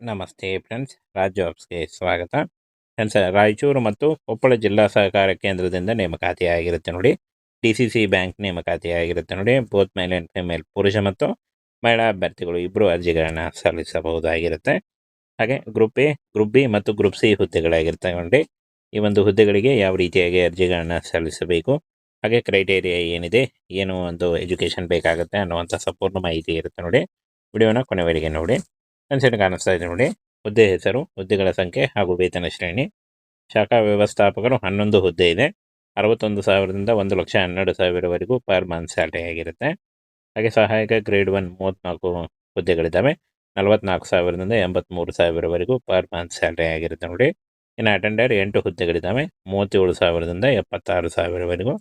ನಮಸ್ತೆ ಫ್ರೆಂಡ್ಸ್, ರಾಜ್ ಜಾಬ್ಸ್ಗೆ ಸ್ವಾಗತ. ಫ್ರೆಂಡ್ಸ್, ರಾಯಚೂರು ಮತ್ತು ಕೊಪ್ಪಳ ಜಿಲ್ಲಾ ಸಹಕಾರ ಕೇಂದ್ರದಿಂದ ನೇಮಕಾತಿ ಆಗಿರುತ್ತೆ ನೋಡಿ. ಡಿ ಸಿ ಸಿ ಬ್ಯಾಂಕ್ ನೇಮಕಾತಿಯಾಗಿರುತ್ತೆ ನೋಡಿ. ಬೋತ್ ಮೇಲ್ ಆ್ಯಂಡ್ ಫಿಮೇಲ್ ಪುರುಷ ಮತ್ತು ಮಹಿಳಾ ಅಭ್ಯರ್ಥಿಗಳು ಇಬ್ಬರು ಅರ್ಜಿಗಳನ್ನು ಸಲ್ಲಿಸಬಹುದಾಗಿರುತ್ತೆ. ಹಾಗೆ ಗ್ರೂಪ್ ಎ, ಗ್ರೂಪ್ ಬಿ ಮತ್ತು ಗ್ರೂಪ್ ಸಿ ಹುದ್ದೆಗಳಾಗಿರ್ತವೆ ನೋಡಿ. ಈ ಒಂದು ಹುದ್ದೆಗಳಿಗೆ ಯಾವ ರೀತಿಯಾಗಿ ಅರ್ಜಿಗಳನ್ನು ಸಲ್ಲಿಸಬೇಕು? ಹಾಗೆ ಕ್ರೈಟೇರಿಯಾ ಏನಿದೆ? ಏನು ಒಂದು ಎಜುಕೇಷನ್ ಬೇಕಾಗುತ್ತೆ ಅನ್ನುವಂಥ ಸಂಪೂರ್ಣ ಮಾಹಿತಿ ಇರುತ್ತೆ ನೋಡಿ. ವಿಡಿಯೋನ ಕೊನೆವರೆಗೆ ನೋಡಿ. ಕನ್ಸೆಂಟ್ ಕಾಣಿಸ್ತಾ ಇದೆ ನೋಡಿ. ಹುದ್ದೆ ಹೆಸರು, ಹುದ್ದೆಗಳ ಸಂಖ್ಯೆ ಹಾಗೂ ವೇತನ ಶ್ರೇಣಿ. ಶಾಖಾ ವ್ಯವಸ್ಥಾಪಕರು ಹನ್ನೊಂದು ಹುದ್ದೆ ಇದೆ. ಅರವತ್ತೊಂದು ಸಾವಿರದಿಂದ ಒಂದು ಲಕ್ಷ ಹನ್ನೆರಡು ಸಾವಿರವರೆಗೂ ಪರ್ ಮಂತ್ ಸ್ಯಾಲ್ರಿ ಆಗಿರುತ್ತೆ. ಹಾಗೆ ಸಹಾಯಕ ಗ್ರೇಡ್ ಒನ್ ಮೂವತ್ತ್ನಾಲ್ಕು ಹುದ್ದೆಗಳಿದ್ದಾವೆ. ನಲವತ್ನಾಲ್ಕು ಸಾವಿರದಿಂದ ಎಂಬತ್ತ್ಮೂರು ಸಾವಿರವರೆಗೂ ಪರ್ ಮಂತ್ ಸ್ಯಾಲ್ರಿ ಆಗಿರುತ್ತೆ ನೋಡಿ. ಇನ್ನು ಅಟೆಂಡರ್ ಎಂಟು ಹುದ್ದೆಗಳಿದ್ದಾವೆ. ಮೂವತ್ತೇಳು ಸಾವಿರದಿಂದ ಎಪ್ಪತ್ತಾರು ಸಾವಿರವರೆಗೂ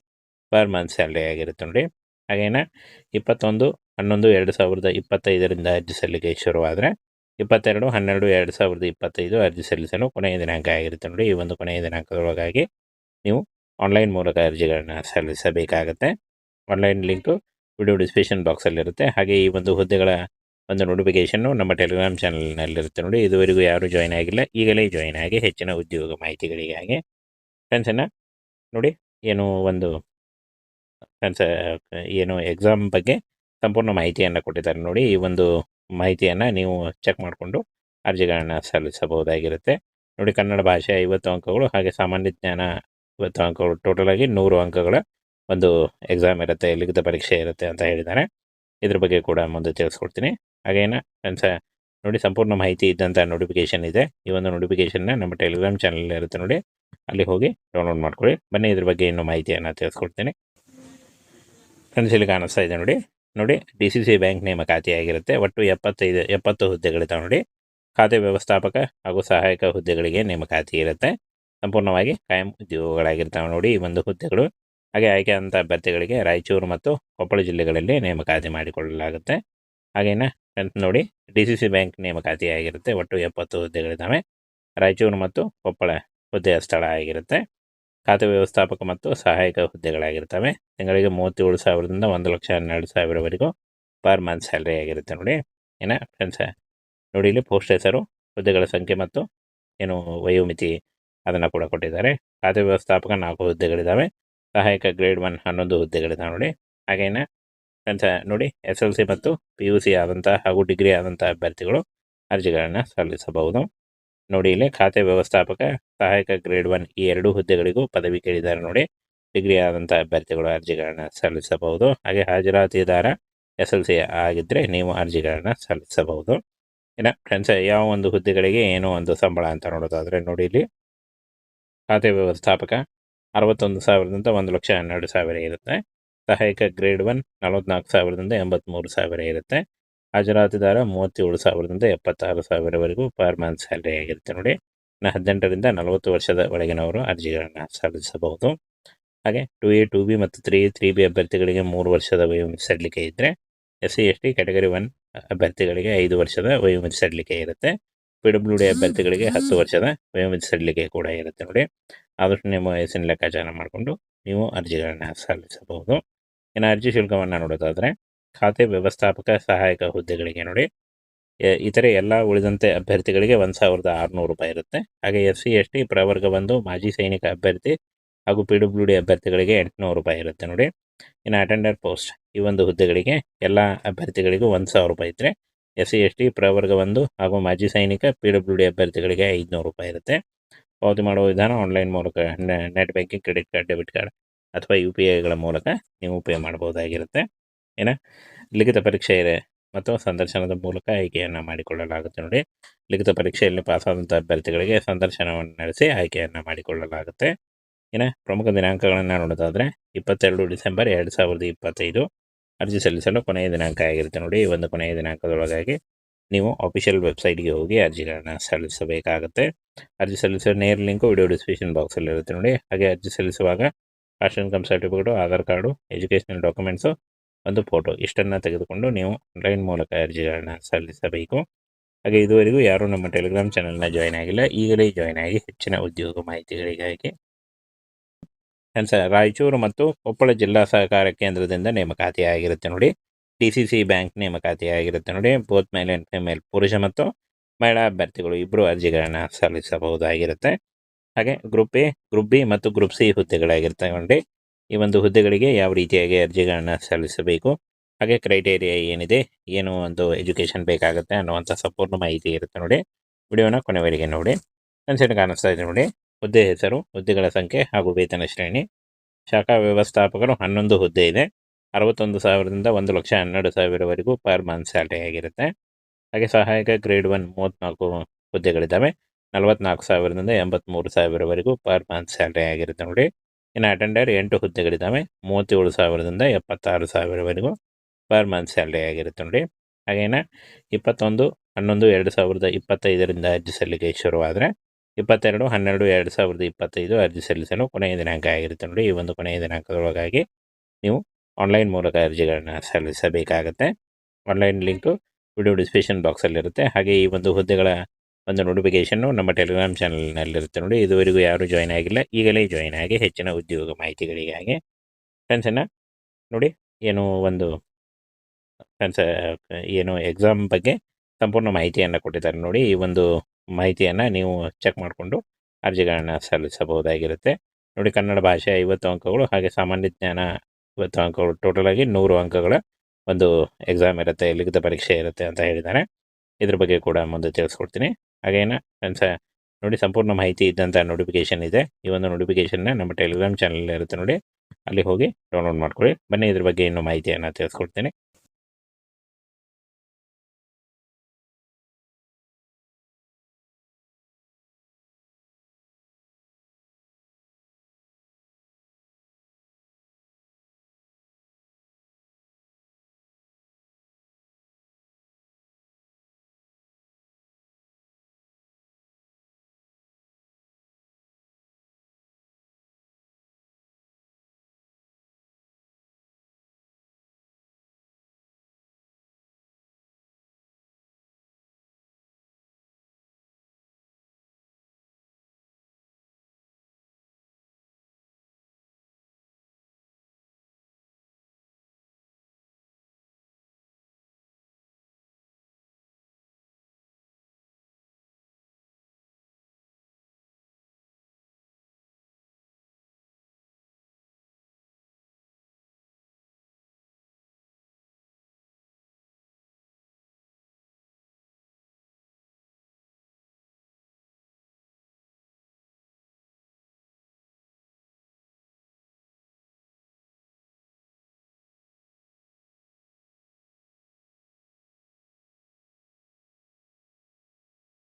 ಪರ್ ಮಂತ್ ಸ್ಯಾಲ್ರಿ ಆಗಿರುತ್ತೆ ನೋಡಿ. ಹಾಗೇನ ಇಪ್ಪತ್ತೊಂದು, ಹನ್ನೊಂದು, ಎರಡು ಸಾವಿರದ ಇಪ್ಪತ್ತೈದರಿಂದ ಅರ್ಜಿ ಸಲ್ಲಿಕೆ ಶುರುವಾದರೆ ಇಪ್ಪತ್ತೆರಡು, ಹನ್ನೆರಡು, ಎರಡು ಸಾವಿರದ ಇಪ್ಪತ್ತೈದು ಅರ್ಜಿ ಸಲ್ಲಿಸಲು ಕೊನೆಯ ದಿನಾಂಕ ಆಗಿರುತ್ತೆ ನೋಡಿ. ಈ ಒಂದು ಕೊನೆಯ ದಿನಾಂಕದೊಳಗಾಗಿ ನೀವು ಆನ್ಲೈನ್ ಮೂಲಕ ಅರ್ಜಿಗಳನ್ನು ಸಲ್ಲಿಸಬೇಕಾಗತ್ತೆ. ಆನ್ಲೈನ್ ಲಿಂಕು ವಿಡಿಯೋ ಡಿಸ್ಕ್ರಿಪ್ಷನ್ ಬಾಕ್ಸಲ್ಲಿರುತ್ತೆ ಹಾಗೆ ಈ ಒಂದು ಹುದ್ದೆಗಳ ಒಂದು ನೋಟಿಫಿಕೇಷನ್ನು ನಮ್ಮ ಟೆಲಿಗ್ರಾಮ್ ಚಾನಲ್ನಲ್ಲಿರುತ್ತೆ ನೋಡಿ. ಇದುವರೆಗೂ ಯಾರೂ ಜಾಯ್ನ್ ಆಗಿಲ್ಲ, ಈಗಲೇ ಜಾಯ್ನ್ ಆಗಿ ಹೆಚ್ಚಿನ ಉದ್ಯೋಗ ಮಾಹಿತಿಗಳಿಗಾಗಿ ಫ್ರೆಂಡ್ಸನ್ನು ನೋಡಿ, ಏನು ಒಂದು ಫ್ರೆಂಡ್ಸ್ ಏನು ಎಕ್ಸಾಮ್ ಬಗ್ಗೆ ಸಂಪೂರ್ಣ ಮಾಹಿತಿಯನ್ನು ಕೊಟ್ಟಿದ್ದಾರೆ ನೋಡಿ. ಈ ಒಂದು ಮಾಹಿತಿಯನ್ನು ನೀವು ಚೆಕ್ ಮಾಡಿಕೊಂಡು ಅರ್ಜಿಗಳನ್ನು ಸಲ್ಲಿಸಬಹುದಾಗಿರುತ್ತೆ. ನೋಡಿ ಕನ್ನಡ ಭಾಷೆ ಐವತ್ತು ಅಂಕಗಳು ಹಾಗೆ ಸಾಮಾನ್ಯ ಜ್ಞಾನ ಐವತ್ತು ಅಂಕಗಳು ಟೋಟಲ್ ಆಗಿ ನೂರು ಅಂಕಗಳ ಒಂದು ಎಕ್ಸಾಮ್ ಇರುತ್ತೆ, ಲಿಖಿತ ಪರೀಕ್ಷೆ ಇರುತ್ತೆ ಅಂತ ಹೇಳಿದ್ದಾರೆ. ಇದ್ರ ಬಗ್ಗೆ ಕೂಡ ಮುಂದೆ ತಿಳಿಸ್ಕೊಡ್ತೀನಿ. ಹಾಗೇನ ಫ್ರೆಂಡ್ಸ ನೋಡಿ ಸಂಪೂರ್ಣ ಮಾಹಿತಿ ಇದ್ದಂಥ ನೋಟಿಫಿಕೇಶನ್ ಇದೆ. ಈ ಒಂದು ನೋಟಿಫಿಕೇಶನ್ನ ನಮ್ಮ ಟೆಲಿಗ್ರಾಮ್ ಚಾನಲ್ ಇರುತ್ತೆ ನೋಡಿ. ಅಲ್ಲಿ ಹೋಗಿ ಡೌನ್ಲೋಡ್ ಮಾಡ್ಕೊಳ್ಳಿ. ಬನ್ನಿ ಇದ್ರ ಬಗ್ಗೆ ಇನ್ನೂ ಮಾಹಿತಿಯನ್ನು ತಿಳಿಸ್ಕೊಡ್ತೀನಿ. ಫ್ರೆಂಡ್ಸ್ ಇಲ್ಲಿ ಕಾಣಿಸ್ತಾ ಇದೆ ನೋಡಿ. ನೋಡಿ ಡಿ ಸಿ ಸಿ ಬ್ಯಾಂಕ್ ಒಟ್ಟು ಎಪ್ಪತ್ತೈದು, ಎಪ್ಪತ್ತು ಹುದ್ದೆಗಳಿದ್ದಾವೆ ನೋಡಿ. ಖಾತೆ ವ್ಯವಸ್ಥಾಪಕ ಹಾಗೂ ಸಹಾಯಕ ಹುದ್ದೆಗಳಿಗೆ ನೇಮಕಾತಿ ಇರುತ್ತೆ. ಸಂಪೂರ್ಣವಾಗಿ ಕಾಯಂ ಉದ್ಯೋಗಗಳಾಗಿರ್ತವೆ ನೋಡಿ ಈ ಒಂದು ಹುದ್ದೆಗಳು. ಹಾಗೆ ಆಯ್ಕೆ ಆದಂಥ ಅಭ್ಯರ್ಥಿಗಳಿಗೆ ರಾಯಚೂರು ಮತ್ತು ಕೊಪ್ಪಳ ಜಿಲ್ಲೆಗಳಲ್ಲಿ ನೇಮಕಾತಿ ಮಾಡಿಕೊಳ್ಳಲಾಗುತ್ತೆ. ಹಾಗೇನ ಫ್ರೆಂಡ್ಸ್ ನೋಡಿ ಡಿ ಸಿ ಸಿ ಬ್ಯಾಂಕ್ ನೇಮಕಾತಿ ಆಗಿರುತ್ತೆ ಒಟ್ಟು ಎಪ್ಪತ್ತು ಹುದ್ದೆಗಳಿದ್ದಾವೆ ರಾಯಚೂರು ಮತ್ತು ಕೊಪ್ಪಳ ಹುದ್ದೆಯ ಸ್ಥಳ ಆಗಿರುತ್ತೆ. ಖಾತೆ ವ್ಯವಸ್ಥಾಪಕ ಮತ್ತು ಸಹಾಯಕ ಹುದ್ದೆಗಳಾಗಿರ್ತವೆ. ತಿಂಗಳಿಗೆ ಮೂವತ್ತೇಳು ಸಾವಿರದಿಂದ ಒಂದು ಲಕ್ಷ ಹನ್ನೆರಡು ಸಾವಿರವರೆಗೂ ಪರ್ ಮಂತ್ ಸ್ಯಾಲ್ರಿ ಆಗಿರುತ್ತೆ ನೋಡಿ. ಏನ ಫ್ರೆಂಡ್ಸ, ನೋಡಿ ಇಲ್ಲಿ ಪೋಸ್ಟ್ ಹೆಸರು, ಹುದ್ದೆಗಳ ಸಂಖ್ಯೆ ಮತ್ತು ಏನು ವಯೋಮಿತಿ ಅದನ್ನು ಕೂಡ ಕೊಟ್ಟಿದ್ದಾರೆ. ಖಾತೆ ವ್ಯವಸ್ಥಾಪಕ ನಾಲ್ಕು ಹುದ್ದೆಗಳಿದ್ದಾವೆ ಸಹಾಯಕ ಗ್ರೇಡ್ ಒನ್ ಹನ್ನೊಂದು ಹುದ್ದೆಗಳಿದ್ದಾವೆ ನೋಡಿ. ಹಾಗೇನ ಫ್ರೆಂಡ್ಸ, ನೋಡಿ ಎಸ್ ಎಲ್ ಸಿ ಮತ್ತು ಪಿ ಯು ಸಿ ಹಾಗೂ ಡಿಗ್ರಿ ಆದಂಥ ಅಭ್ಯರ್ಥಿಗಳು ಅರ್ಜಿಗಳನ್ನು ಸಲ್ಲಿಸಬಹುದು. ನೋಡಿ ಇಲ್ಲಿ ಖಾತೆ ವ್ಯವಸ್ಥಾಪಕ ಸಹಾಯಕ ಗ್ರೇಡ್ ಒನ್ ಈ ಎರಡು ಹುದ್ದೆಗಳಿಗೂ ಪದವಿ ಕೇಳಿದ್ದಾರೆ ನೋಡಿ. ಡಿಗ್ರಿ ಆದಂಥ ಅಭ್ಯರ್ಥಿಗಳು ಅರ್ಜಿಗಳನ್ನು ಸಲ್ಲಿಸಬಹುದು. ಹಾಗೆ ಹಾಜರಾತಿದಾರ ಎಸ್ ಎಲ್ ಸಿ ಆಗಿದ್ದರೆ ನೀವು ಅರ್ಜಿಗಳನ್ನು ಸಲ್ಲಿಸಬಹುದು. ಇನ್ನು ಫ್ರೆಂಡ್ಸ್ ಯಾವ ಒಂದು ಹುದ್ದೆಗಳಿಗೆ ಏನೋ ಒಂದು ಸಂಬಳ ಅಂತ ನೋಡೋದಾದರೆ ನೋಡಿ ಇಲ್ಲಿ. ಖಾತೆ ವ್ಯವಸ್ಥಾಪಕ ಅರವತ್ತೊಂದು ಸಾವಿರದಿಂದ ಒಂದು ಲಕ್ಷ ಹನ್ನೆರಡು ಸಾವಿರ ಇರುತ್ತೆ. ಸಹಾಯಕ ಗ್ರೇಡ್ ಒನ್ ನಲವತ್ನಾಲ್ಕು ಸಾವಿರದಿಂದ ಎಂಬತ್ತ್ಮೂರು ಸಾವಿರ ಇರುತ್ತೆ. ಹಾಜರಾತಿದಾರ ಮೂವತ್ತೇಳು ಸಾವಿರದಿಂದ ಎಪ್ಪತ್ತಾರು ಸಾವಿರವರೆಗೂ ಪರ್ ಮಂತ್ ಸ್ಯಾಲರಿ ಆಗಿರುತ್ತೆ ನೋಡಿ. ಹದಿನೆಂಟರಿಂದ ನಲವತ್ತು ವರ್ಷದ ಒಳಗಿನವರು ಅರ್ಜಿಗಳನ್ನು ಸಲ್ಲಿಸಬಹುದು. ಹಾಗೆ ಟು ಎ, ಟು ಬಿ ಮತ್ತು ತ್ರೀ ತ್ರೀ ಬಿ ಅಭ್ಯರ್ಥಿಗಳಿಗೆ ಮೂರು ವರ್ಷದ ವಯೋಮಿತಿ ಸಡಲಿಕೆ ಇದ್ದರೆ S C, S T category one ಅಭ್ಯರ್ಥಿಗಳಿಗೆ ಐದು ವರ್ಷದ ವಯೋಮಿತಿ ಸಡಲಿಕೆ ಇರುತ್ತೆ. ಪಿ ಡಬ್ಲ್ಯೂ ಡಿ ಅಭ್ಯರ್ಥಿಗಳಿಗೆ ಹತ್ತು ವರ್ಷದ ವಯೋಮಿತಿ ಸಡ್ಲಿಕೆ ಕೂಡ ಇರುತ್ತೆ ನೋಡಿ. ಆದಷ್ಟು ನಿಮ್ಮ ವಯಸ್ಸಿನ ಲೆಕ್ಕಾಚಾರ ಮಾಡಿಕೊಂಡು ನೀವು ಅರ್ಜಿಗಳನ್ನು ಸಲ್ಲಿಸಬಹುದು. ಇನ್ನು ಅರ್ಜಿ ಶುಲ್ಕವನ್ನು ನೋಡೋದಾದರೆ ಖಾತೆ ವ್ಯವಸ್ಥಾಪಕ ಸಹಾಯಕ ಹುದ್ದೆಗಳಿಗೆ ನೋಡಿ. ಇತರೆ ಎಲ್ಲ ಉಳಿದಂತೆ ಅಭ್ಯರ್ಥಿಗಳಿಗೆ ಒಂದು ಸಾವಿರದ ಆರುನೂರು ರೂಪಾಯಿ ಇರುತ್ತೆ. ಹಾಗೆ ಎಸ್ ಸಿ, ಎಸ್ ಟಿ, ಪ್ರವರ್ಗ ಒಂದು, ಮಾಜಿ ಸೈನಿಕ ಅಭ್ಯರ್ಥಿ ಹಾಗೂ ಪಿ ಡಬ್ಲ್ಯೂ ಡಿ ಅಭ್ಯರ್ಥಿಗಳಿಗೆ ಎಂಟುನೂರು ರೂಪಾಯಿ ಇರುತ್ತೆ ನೋಡಿ. ಇನ್ನು ಅಟೆಂಡರ್ ಪೋಸ್ಟ್ ಈ ಒಂದು ಹುದ್ದೆಗಳಿಗೆ ಎಲ್ಲ ಅಭ್ಯರ್ಥಿಗಳಿಗೂ ಒಂದು ಸಾವಿರ ರೂಪಾಯಿ ಇದ್ದರೆ ಎಸ್ ಸಿ, ಎಸ್ ಟಿ, ಪ್ರವರ್ಗ ಒಂದು ಹಾಗೂ ಮಾಜಿ ಸೈನಿಕ ಪಿ ಡಬ್ಲ್ಯೂ ಡಿ ಅಭ್ಯರ್ಥಿಗಳಿಗೆ ಐದುನೂರು ರೂಪಾಯಿ ಇರುತ್ತೆ. ಪಾವತಿ ಮಾಡುವ ವಿಧಾನ ಆನ್ಲೈನ್ ಮೂಲಕ net banking, credit card, debit card ಅಥವಾ ಯು ಪಿ ಐಗಳ ಮೂಲಕ ನೀವು ಪೇ ಮಾಡ್ಬೋದಾಗಿರುತ್ತೆ ಏನ? ಲಿಖಿತ ಪರೀಕ್ಷೆ ಇದೆ ಮತ್ತು ಸಂದರ್ಶನದ ಮೂಲಕ ಆಯ್ಕೆಯನ್ನು ಮಾಡಿಕೊಳ್ಳಲಾಗುತ್ತೆ ನೋಡಿ. ಲಿಖಿತ ಪರೀಕ್ಷೆಯಲ್ಲಿ ಪಾಸಾದಂಥ ಅಭ್ಯರ್ಥಿಗಳಿಗೆ ಸಂದರ್ಶನವನ್ನು ನಡೆಸಿ ಆಯ್ಕೆಯನ್ನು ಮಾಡಿಕೊಳ್ಳಲಾಗುತ್ತೆ. ಏನ? ಪ್ರಮುಖ ದಿನಾಂಕಗಳನ್ನು ನೋಡೋದಾದರೆ ಇಪ್ಪತ್ತೆರಡು ಡಿಸೆಂಬರ್ ಎರಡು ಸಾವಿರದ ಇಪ್ಪತ್ತೈದು. ಅರ್ಜಿ ಸಲ್ಲಿಸಲು ಕೊನೆಯ ದಿನಾಂಕ ಆಗಿರುತ್ತೆ ನೋಡಿ. ಈ ಒಂದು ಕೊನೆಯ ದಿನಾಂಕದೊಳಗಾಗಿ ನೀವು ಅಫಿಷಿಯಲ್ ವೆಬ್ಸೈಟ್ಗೆ ಹೋಗಿ ಅರ್ಜಿಗಳನ್ನು ಸಲ್ಲಿಸಬೇಕಾಗುತ್ತೆ. ಅರ್ಜಿ ಸಲ್ಲಿಸೋ ನೇರ ಲಿಂಕು ವಿಡಿಯೋ ಡಿಸ್ಕ್ರಿಪ್ಷನ್ ಬಾಕ್ಸಲ್ಲಿ ಇರುತ್ತೆ ನೋಡಿ. ಹಾಗೆ ಅರ್ಜಿ ಸಲ್ಲಿಸುವಾಗ caste income certificate Aadhaar card educational documents ಒಂದು ಫೋಟೋ ಇಷ್ಟನ್ನು ತೆಗೆದುಕೊಂಡು ನೀವು ಆನ್ಲೈನ್ ಮೂಲಕ ಅರ್ಜಿಗಳನ್ನು ಸಲ್ಲಿಸಬೇಕು. ಹಾಗೆ ಇದುವರೆಗೂ ಯಾರೂ ನಮ್ಮ ಟೆಲಿಗ್ರಾಮ್ ಚಾನಲ್ನ ಜಾಯ್ನ್ ಆಗಿಲ್ಲ. ಈಗಲೇ ಜಾಯ್ನ್ ಆಗಿ ಹೆಚ್ಚಿನ ಉದ್ಯೋಗ ಮಾಹಿತಿಗಳಿಗಾಗಿ ರಾಯಚೂರು ಮತ್ತು ಕೊಪ್ಪಳ ಜಿಲ್ಲಾ ಸಹಕಾರ ಕೇಂದ್ರದಿಂದ ನೇಮಕಾತಿ ಆಗಿರುತ್ತೆ ನೋಡಿ. ಡಿ ಸಿ ಸಿ ಬ್ಯಾಂಕ್ ನೇಮಕಾತಿ ಆಗಿರುತ್ತೆ ನೋಡಿ. ಬೋತ್ ಮೇಲೆ ಆ್ಯಂಡ್ ಫಿಮೇಲ್ ಪುರುಷ ಮತ್ತು ಮಹಿಳಾ ಅಭ್ಯರ್ಥಿಗಳು ಇಬ್ಬರು ಅರ್ಜಿಗಳನ್ನು ಸಲ್ಲಿಸಬಹುದಾಗಿರುತ್ತೆ. ಹಾಗೆ ಗ್ರೂಪ್ ಎ ಗ್ರೂಪ್ ಬಿ ಮತ್ತು ಗ್ರೂಪ್ ಸಿ ಹುದ್ದೆಗಳಾಗಿರ್ತವೆ ಈ ಒಂದು ಹುದ್ದೆಗಳಿಗೆ ಯಾವ ರೀತಿಯಾಗಿ ಅರ್ಜಿಗಳನ್ನು ಸಲ್ಲಿಸಬೇಕು? ಹಾಗೆ ಕ್ರೈಟೇರಿಯಾ ಏನಿದೆ? ಏನು ಒಂದು ಎಜುಕೇಷನ್ ಬೇಕಾಗುತ್ತೆ ಅನ್ನುವಂಥ ಸಂಪೂರ್ಣ ಮಾಹಿತಿ ಇರುತ್ತೆ ನೋಡಿ. ವಿಡಿಯೋನ ಕೊನೆವರೆಗೆ ನೋಡಿ. ಕನ್ಸೆಂಟ್ ಕಾಣಿಸ್ತಾ ಇದೆ ನೋಡಿ. ಹುದ್ದೆ ಹೆಸರು, ಹುದ್ದೆಗಳ ಸಂಖ್ಯೆ ಹಾಗೂ ವೇತನ ಶ್ರೇಣಿ. ಶಾಖಾ ವ್ಯವಸ್ಥಾಪಕರು ಹನ್ನೊಂದು ಹುದ್ದೆ ಇದೆ. ಅರವತ್ತೊಂದು ಸಾವಿರದಿಂದ ಒಂದು ಲಕ್ಷ ಹನ್ನೆರಡು ಸಾವಿರವರೆಗೂ ಪರ್ ಮಂತ್ ಸ್ಯಾಲ್ರಿ ಆಗಿರುತ್ತೆ. ಹಾಗೆ ಸಹಾಯಕ ಗ್ರೇಡ್ ಒನ್ ಮೂವತ್ತ್ನಾಲ್ಕು ಹುದ್ದೆಗಳಿದ್ದಾವೆ. ನಲವತ್ನಾಲ್ಕು ಸಾವಿರದಿಂದ ಎಂಬತ್ತ್ಮೂರು ಸಾವಿರವರೆಗೂ ಪರ್ ಮಂತ್ ಸ್ಯಾಲ್ರಿ ಆಗಿರುತ್ತೆ ನೋಡಿ. ಇನ್ನು ಅಟೆಂಡರ್ ಎಂಟು ಹುದ್ದೆಗಳಿದ್ದಾವೆ. ಮೂವತ್ತೇಳು ಸಾವಿರದಿಂದ ಎಪ್ಪತ್ತಾರು ಸಾವಿರವರೆಗೂ ಪರ್ ಮಂತ್ ಸ್ಯಾಲ್ರಿ ಆಗಿರುತ್ತೆ ನೋಡಿ. ಹಾಗೇನ ಇಪ್ಪತ್ತೊಂದು, ಹನ್ನೊಂದು, ಎರಡು ಸಾವಿರದ ಇಪ್ಪತ್ತೈದರಿಂದ ಅರ್ಜಿ ಸಲ್ಲಿಕೆ ಶುರುವಾದರೆ ಇಪ್ಪತ್ತೆರಡು, ಹನ್ನೆರಡು, ಎರಡು ಸಾವಿರದ ಇಪ್ಪತ್ತೈದು ಅರ್ಜಿ ಸಲ್ಲಿಸಲು ಕೊನೆಯ ದಿನಾಂಕ ಆಗಿರುತ್ತೆ ನೋಡಿ. ಈ ಒಂದು ಕೊನೆಯ ದಿನಾಂಕದೊಳಗಾಗಿ ನೀವು ಆನ್ಲೈನ್ ಮೂಲಕ ಅರ್ಜಿಗಳನ್ನು ಸಲ್ಲಿಸಬೇಕಾಗತ್ತೆ. ಆನ್ಲೈನ್ ಲಿಂಕು ವಿಡಿಯೋ ಡಿಸ್ಕ್ರಿಪ್ಷನ್ ಬಾಕ್ಸಲ್ಲಿರುತ್ತೆ ಹಾಗೆ ಈ ಒಂದು ಹುದ್ದೆಗಳ ಒಂದು ನೋಟಿಫಿಕೇಷನ್ನು ನಮ್ಮ ಟೆಲಿಗ್ರಾಮ್ ಚಾನಲ್ನಲ್ಲಿರುತ್ತೆ ನೋಡಿ. ಇದುವರೆಗೂ ಯಾರೂ ಜಾಯ್ನ್ ಆಗಿಲ್ಲ. ಈಗಲೇ ಜಾಯ್ನ್ ಆಗಿ ಹೆಚ್ಚಿನ ಉದ್ಯೋಗ ಮಾಹಿತಿಗಳಿಗಾಗಿ ಫ್ರೆಂಡ್ಸನ್ನು ನೋಡಿ ಏನು ಒಂದು ಫ್ರೆಂಡ್ಸ್ ಏನು ಎಕ್ಸಾಮ್ ಬಗ್ಗೆ ಸಂಪೂರ್ಣ ಮಾಹಿತಿಯನ್ನು ಕೊಟ್ಟಿದ್ದಾರೆ ನೋಡಿ. ಈ ಒಂದು ಮಾಹಿತಿಯನ್ನು ನೀವು ಚೆಕ್ ಮಾಡಿಕೊಂಡು ಅರ್ಜಿಗಳನ್ನು ಸಲ್ಲಿಸಬಹುದಾಗಿರುತ್ತೆ. ನೋಡಿ ಕನ್ನಡ ಭಾಷೆ ಐವತ್ತು ಅಂಕಗಳು ಹಾಗೆ ಸಾಮಾನ್ಯ ಜ್ಞಾನ ಐವತ್ತು ಅಂಕಗಳು. ಟೋಟಲ್ ಆಗಿ ನೂರು ಅಂಕಗಳ ಒಂದು ಎಕ್ಸಾಮ್ ಇರುತ್ತೆ. ಲಿಖಿತ ಪರೀಕ್ಷೆ ಇರುತ್ತೆ ಅಂತ ಹೇಳಿದ್ದಾರೆ. ಇದ್ರ ಬಗ್ಗೆ ಕೂಡ ಮುಂದೆ ತಿಳಿಸ್ಕೊಡ್ತೀನಿ. ಹಾಗೇನ ನೋಡಿ ಸಂಪೂರ್ಣ ಮಾಹಿತಿ ಇದ್ದಂಥ ನೋಟಿಫಿಕೇಷನ್ ಇದೆ. ಈ ಒಂದು ನೋಟಿಫಿಕೇಷನ್ನ ನಮ್ಮ ಟೆಲಿಗ್ರಾಮ್ ಚಾನಲ್ ಇರುತ್ತೆ ನೋಡಿ. ಅಲ್ಲಿ ಹೋಗಿ ಡೌನ್ಲೋಡ್ ಮಾಡ್ಕೊಳ್ಳಿ. ಬನ್ನಿ ಇದ್ರ ಬಗ್ಗೆ ಇನ್ನೂ ಮಾಹಿತಿಯನ್ನು ತಿಳಿಸ್ಕೊಡ್ತೀನಿ.